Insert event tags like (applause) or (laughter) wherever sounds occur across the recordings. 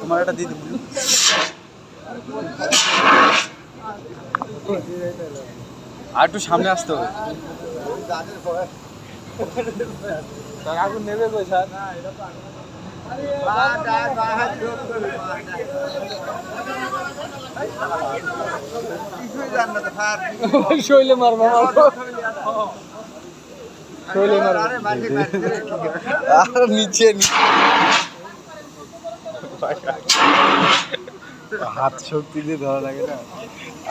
তোমার একটা দিয়ে দিবি আর একটু সামনে আসতে হবে। আগুন নেবে কই স্যার? শৈলে মারবো শৈলে মারবো। আর নিচে হাত শক্তি দিয়ে ধরা লাগে না।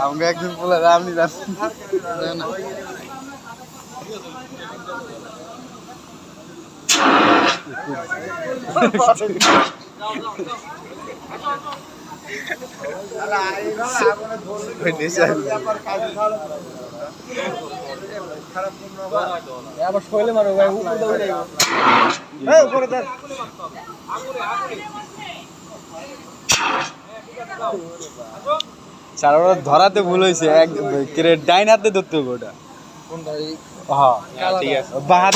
আমাকে একদিন বলে রামনি রাম আবার শৈলে মারবো ভাই উপরে দৌড়ে স্যার ওরা ধরাতে ভুল হয়েছে। এক ডাইন হাতে ধরতে হবে ওটা। হ্যাঁ ঠিক আছে। বাহাত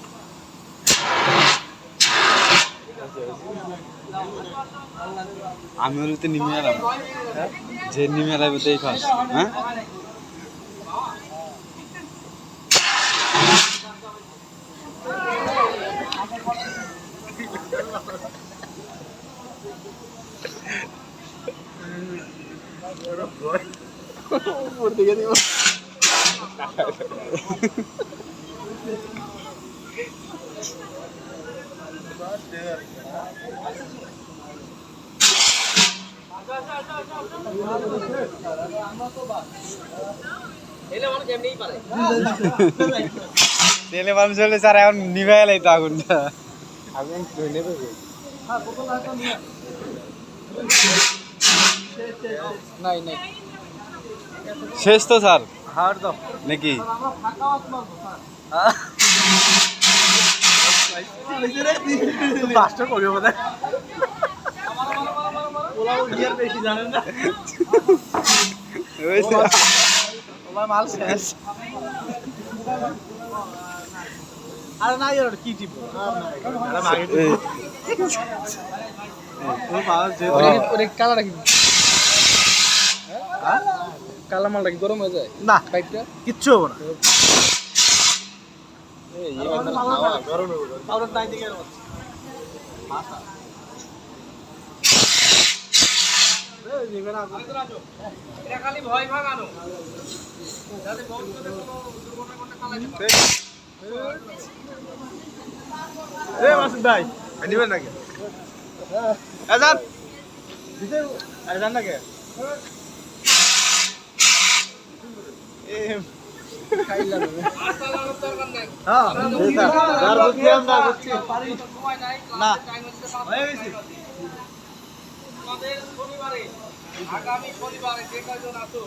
আমি হলে তো নিমে এলাম যে নিমে এলাম তাই খাস হ্যাঁ? (laughs) তেলে মানুষ হলে স্যার এখন নিভে এলাই তো আগুনটা আগুন নেবে নাই নাই শেষ তো স্যার নাকি পাঁচটা করবে বোধ বেশি না হয়েছে? মাল শেষ। আরে না ইয়ার কি টিপ? কালা মালটা কি গরম হয়ে যায়? না। বাইকটা কিচ্ছু হব না। ভাই নিবেন নাকি এজান এজান নাকি আগামী শনিবারে যে কয়জন আছো?